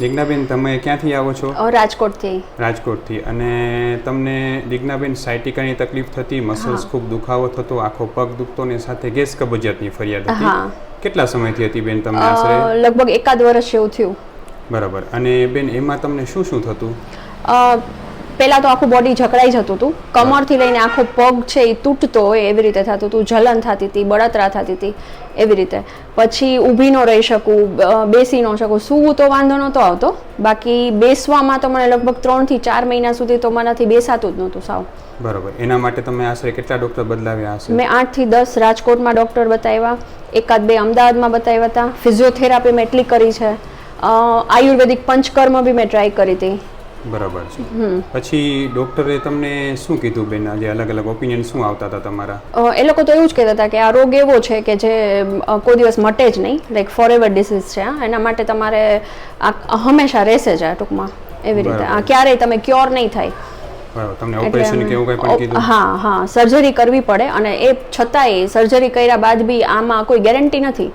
જિજ્ઞાબેન તમે ક્યાંથી આવો છો? રાજકોટથી. રાજકોટથી. અને તમને દિગ્નાબેન સાયટિકાની તકલીફ થતી મસલ્સ ખૂબ દુખાવો થતો આખો પગ દુખતો ને સાથે ગેસ કબજિયાતની ફરિયાદ હતી. કેટલા સમયથી હતી બેન તમને આશરે? લગભગ એકાદ વર્ષ જેવું થયું. બરાબર. અને બેન એમાં તમને શું શું થતું? પહેલા તો આખું બોડી જકડાઈ જતું હતું. કમરથી લઈને આખો પગ છે એ તૂટતો હોય એવી રીતે થતું હતું. જલન થતી હતી બળતરા થતી હતી એવી રીતે. પછી ઊભી ન રહી શકું બેસી ન શકું. સૂવું તો વાંધો નહોતો આવતો. બાકી બેસવામાં તો મને લગભગ ત્રણથી ચાર મહિના સુધી તો મનાથી બેસાતું જ નહોતું સાવ. બરાબર. એના માટે તમે આશરે કેટલા ડૉક્ટર બદલાવ્યા હશે? મેં આઠથી દસ રાજકોટમાં ડૉક્ટર બતાવ્યા. એકાદ બે અમદાવાદમાં બતાવ્યા હતા. ફિઝિયોથેરાપી મેં એટલી કરી છે. આયુર્વેદિક પંચકર્મ બી મેં ટ્રાય કરી હતી. બરાબર છે. પછી ડૉક્ટરે તમને શું કીધું બેન? આજે અલગ અલગ ઓપિનિયન શું આવતા હતા તમારા? એ લોકો તો એવું જ કહેતા હતા કે આ રોગ એવો છે કે જે કોઈ દિવસ મટે જ નહીં. લાઈક ફોર એવર ડિસીઝ છે. એના માટે તમારે આ હંમેશા રહેશે જ આ ટૂંકમાં એવી રીતે. આ ક્યારેય તમે ક્યોર નહીં થાય. તમને ઓપરેશન કે એવું કંઈ પણ કીધું? હા હા. સર્જરી કરવી પડે અને એ છતાંય સર્જરી કર્યા બાદ બી આમાં કોઈ ગેરંટી નથી.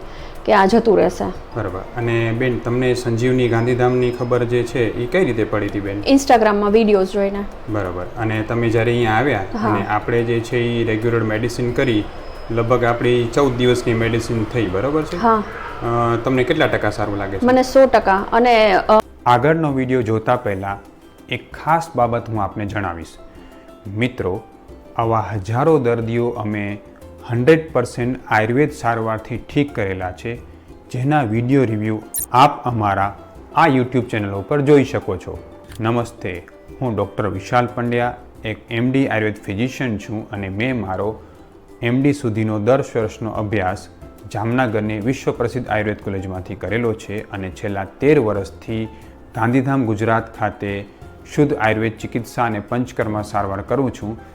કે આ જતું રહેશે. બરાબર. અને બેન તમને સંજીવની ગાંધીધામની ખબર જે છે એ કઈ રીતે પડી હતી બેન? ઇન્સ્ટાગ્રામમાં વિડીયોઝ જોઈને. બરાબર. અને તમે જ્યારે અહીંયા આવ્યા અને આપણે જે છે એ રેગ્યુલર મેડિસિન કરી લગભગ આપણી ચૌદ દિવસની મેડિસિન થઈ બરાબર છે? હા. તમને કેટલા ટકા સારું લાગે છે? મને સો ટકા. અને આગળનો વીડિયો જોતા પહેલાં એક ખાસ બાબત હું આપને જણાવીશ. મિત્રો આવા હજારો દર્દીઓ અમે હંડ્રેડ પર્સન્ટ આયુર્વેદ સારવારથી ઠીક કરેલા છે, જેના વીડિયો રિવ્યૂ આપ અમારા આ યુટ્યુબ ચેનલ ઉપર જોઈ શકો છો. નમસ્તે, હું ડૉક્ટર વિશાલ પંડ્યા, એક એમડી આયુર્વેદ ફિઝિશિયન છું અને મેં મારો એમડી સુધીનો દસ વર્ષનો અભ્યાસ જામનગરની વિશ્વ પ્રસિદ્ધ આયુર્વેદ કોલેજમાંથી કરેલો છે અને છેલ્લા તેર વર્ષથી ગાંધીધામ ગુજરાત ખાતે શુદ્ધ આયુર્વેદ ચિકિત્સા અને પંચકર્મ સારવાર કરું છું.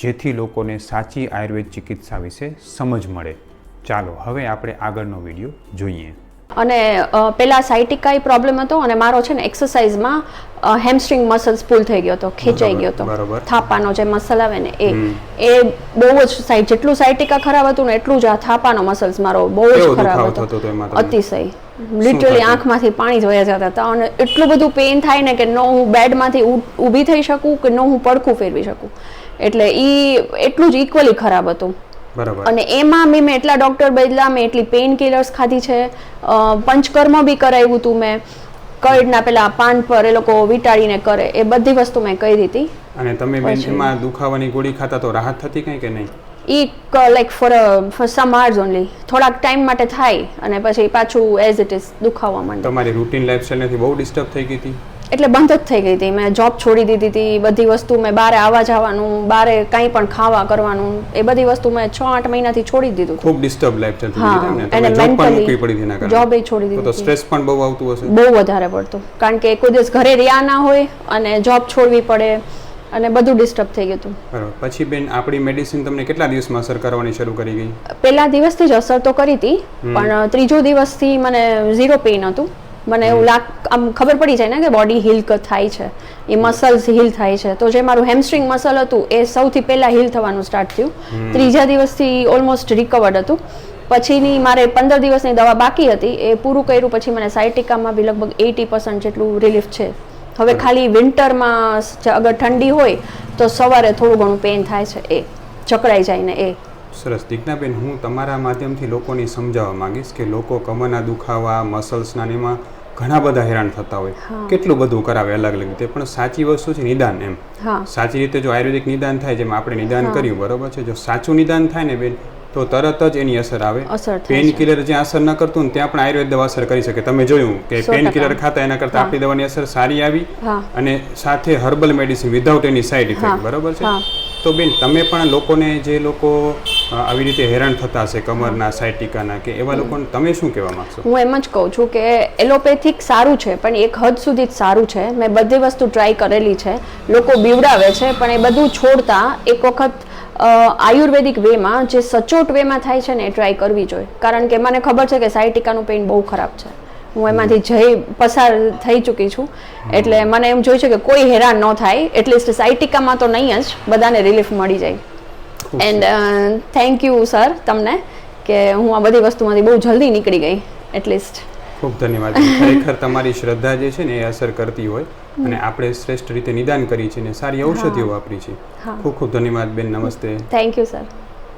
જેથી લોકોને સાચી આયુર્વેદ ચિકિત્સા વિશે સમજ મળે. ચાલો હવે આપણે આગળનો વીડિયો જોઈએ. અને પેલા સાઇટિકાઈ પ્રોબ્લેમ હતો અને મારો છે ને એક્સરસાઇઝમાં હેમસ્ટ્રિંગ મસલ્સ પુલ થઈ ગયો હતો ખેંચાઈ ગયો હતો. થાપાનો જે મસલ આવે ને એ એ બહુ જ સાઈડ જેટલું સાઇટિકા ખરાબ હતું ને એટલું જ આ થાપાનો મસલ્સ મારો બહુ જ ખરાબ હતો? અતિશય. લિટરલી આંખમાંથી પાણી જોયા જતા હતા અને એટલું બધું પેઇન થાય ને કે ન હું બેડમાંથી ઊભી થઈ શકું કે ન હું પડખું ફેરવી શકું. એટલે ઈ એટલું જ ઇક્વલી ખરાબ હતું. અને એમાં બી મેં એટલા ડોક્ટર બદલા મેં એટલી પેઇન કિલર્સ ખાધી છે. પંચકર્મ બી કરાવ્યું હતું મેં. કઈડના પેલા પાન પર એ લોકો વીંટાળીને કરે. એ બધી વસ્તુ મેં કરી હતી અને તમે બેનમાં દુખાવાની ગોળી ખાતા તો રાહત થતી કઈ કે નહીં? ઈ like for four some hours only થોડાક ટાઈમ માટે થાય અને પછી પાછું એઝ ઇટ ઇઝ દુખાવા માંડે. તમારી રૂટીન લાઈફસ્ટાઈલથી બહુ ડિસ્ટર્બ થઈ ગઈ હતી? એટલે બંધ જ થઈ ગઈ હતી. મેં જોબ છોડી દીધી હતી. બધી વસ્તુ મેં બારે આવવા જવાનું બારે કંઈ પણ ખાવા કરવાનું એ બધી વસ્તુ મેં છ આઠ મહિનાથી છોડી દીધું ખૂબ ડિસ્ટર્બ લાઈફ ચાલતી હતી અને તમે જોબ પડી હતી એ છોડી દીધી તો સ્ટ્રેસ પણ બહુ આવતું હશે? બહુ વધારે પડતું. કારણ કે કોઈ દિવસ ઘરે રહ્યા ના હોય અને જોબ છોડવી પડે અને બધું ડિસ્ટર્બ થઈ ગયું હતું. બરાબર. પછી બેન આપણી મેડિસિન તમને કેટલા દિવસમાં અસર કરવાની શરૂ કરી ગઈ? પહેલા દિવસથી જ અસર તો કરી હતી પણ ત્રીજો દિવસથી મને ઝીરો પેઇન હતું. મને એવું લાગ આમ ખબર પડી જાય ને કે બોડી હીલ થાય છે. એ મસલ્સ હીલ થાય છે. તો જે મારું હેમસ્ટ્રિંગ મસલ હતું એ સૌથી પહેલાં હીલ થવાનું સ્ટાર્ટ થયું. ત્રીજા દિવસથી ઓલમોસ્ટ રિકવર્ડ હતું. પછીની મારે પંદર દિવસની દવા બાકી હતી. એ પૂરું કર્યું પછી મને સાયટિકામાં બી લગભગ એટી પર્સન્ટ જેટલું રિલીફ છે. હવે ખાલી વિન્ટરમાં અગર ઠંડી હોય તો સવારે થોડું ઘણું પેઇન થાય છે. એ જકડાઈ જાય ને એ. સરસ. દીકનાબેન હું તમારા માધ્યમથી લોકોને સમજાવવા માંગીશ કે લોકો કમરના દુખાવા મસલ્સના એમાં ઘણા બધા હેરાન થતા હોય. કેટલું બધું કરાવે અલગ અલગ રીતે. પણ સાચી વસ્તુ છે નિદાન એમ. સાચી રીતે જો આયુર્વેદિક નિદાન થાય જેમ આપણે નિદાન કર્યું બરોબર છે? જો સાચું નિદાન થાય ને બેન તો તરત જ એની અસર આવે. પેન કિલર જ્યાં અસર ન કરતું ને ત્યાં પણ આયુર્વેદ દવા અસર કરી શકે. તમે જોયું કે પેન કિલર ખાતા એના કરતાં આપણી દવાની અસર સારી આવી અને સાથે herbal medicine without any side effect બરોબર છે. તો બેન તમે પણ લોકોને જે લોકો આવી રીતે હેરાન થતા હશે કમરના સાયટિકાના કે એવા લોકોને તમે શું કહેવા માંગશો? હું એમ જ કહું છું કે એલોપેથિક સારું છે પણ એક હદ સુધી જ સારું છે. મેં બધી વસ્તુ ટ્રાય કરેલી છે. લોકો બીવડાવે છે પણ એ બધું છોડતા એક વખત આયુર્વેદિક વેમાં જે સચોટ વેમાં થાય છે ને એ ટ્રાય કરવી જોઈએ. કારણ કે મને ખબર છે કે સાયટિકાનું પેઇન બહુ ખરાબ છે. હું એમાંથી જઈ પસાર થઈ ચૂકી છું. એટલે મને એમ જોઈ છે કે કોઈ હેરાન ન થાય એટલીસ્ટ સાયટિકામાં તો નહીં જ બધાને રિલીફ મળી જાય. એન્ડ થેન્ક યુ સર તમને કે હું આ બધી વસ્તુમાંથી બહુ જલ્દી નીકળી ગઈ એટલીસ્ટ. ખૂબ ધન્યવાદ. ખરેખર તમારી શ્રદ્ધા જે છે ને એ અસર કરતી હોય. અને આપણે શ્રેષ્ઠ રીતે નિદાન કરી છે ને સારી ઔષધિઓ વાપરી છે. ખૂબ ખૂબ ધન્યવાદ બેન નમસ્તે. Thank you sir